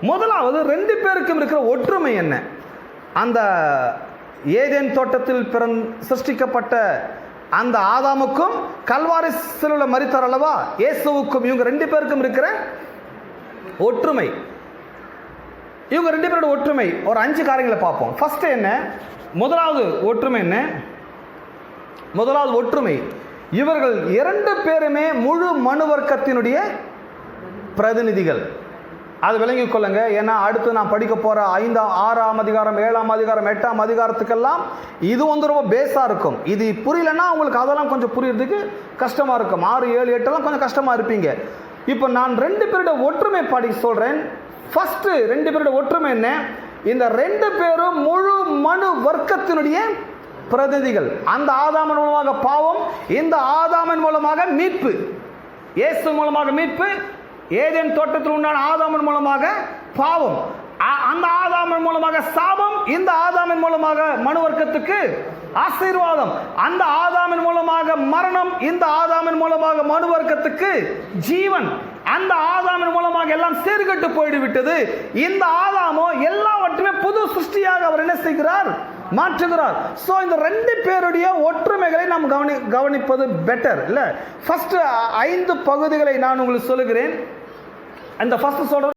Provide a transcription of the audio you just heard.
முதலாவது ரெண்டு பேருக்கும் இருக்கிற ஒற்றுமை என்ன? அந்த ஏதேன் தோட்டத்தில் பிறந் சிருஷ்டிக்கப்பட்ட அந்த ஆதாமுக்கும் கல்வாரி சிலுல மறித்தார் அல்லவா? இயேசுவுக்கும் இவங்க ரெண்டு பேருக்கும் இருக்கிற ஒற்றுமை. இவங்க ரெண்டு பேரோட ஒற்றுமை ஒரு அஞ்சு காரியங்களை பார்ப்போம். ஃபர்ஸ்ட் என்ன? முதலாவது ஒற்றுமை என்ன? முதலாவது ஒற்றுமை. இவர்கள் இரண்டு பேருமே முழு மனு வர்க்கத்தினுடைய பிரதிநிதிகள். அது விளங்கி கொள்ளுங்க. ஏன்னா அடுத்து நான் படிக்க போகிற ஐந்தாம் ஆறாம் அதிகாரம் ஏழாம் அதிகாரம் எட்டாம் அதிகாரத்துக்கெல்லாம் இது வந்து ரொம்ப பேஸாக இருக்கும். இது புரியலன்னா உங்களுக்கு அதெல்லாம் கொஞ்சம் புரியறதுக்கு கஷ்டமாக இருக்கும். ஆறு ஏழு எட்டெல்லாம் கொஞ்சம் கஷ்டமாக இருப்பீங்க. இப்போ நான் ரெண்டு பேரோட ஒற்றுமை பாடி சொல்கிறேன் ஃபஸ்ட்டு ரெண்டு பேரோட ஒற்றுமை என்ன? இந்த ரெண்டு பேரும் முழு மனு வர்க்கத்தினுடைய பிரதிநிதிகள். அந்த ஆதாமன் மூலமாக பாவம் இந்த ஆதாமன் மூலமாக மீட்பு. இயேசு மூலமாக மீட்பு ஏதேன் தோட்டத்தில் உண்டான ஆதாமன் மூலமாக பாவம். அந்த ஆதாமன் மூலமாக சாபம் இந்த ஆதாமின் மூலமாக மனு வர்க்கத்துக்கு ஆசீர்வாதம். அந்த ஆதாமின் மூலமாக மரணம் இந்த ஆதாமின் மூலமாக மனு வர்க்கத்துக்கு ஜீவன். அந்த ஆதாமின் மூலமாக எல்லாம் சீர்கட்டு போயிடு விட்டது இந்த ஆதாமோ எல்லாவற்றுமே புது சிருஷ்டியாக அவர் என்ன செய்கிறார்? மாற்றுகிறார். ஸோ இந்த ரெண்டு பேருடைய ஒற்றுமைகளை நாம் கவனி கவனிப்பது பெட்டர் இல்லை? ஃபஸ்ட்டு ஐந்து பகுதிகளை நான் உங்களுக்கு சொல்லுகிறேன். And the first sort of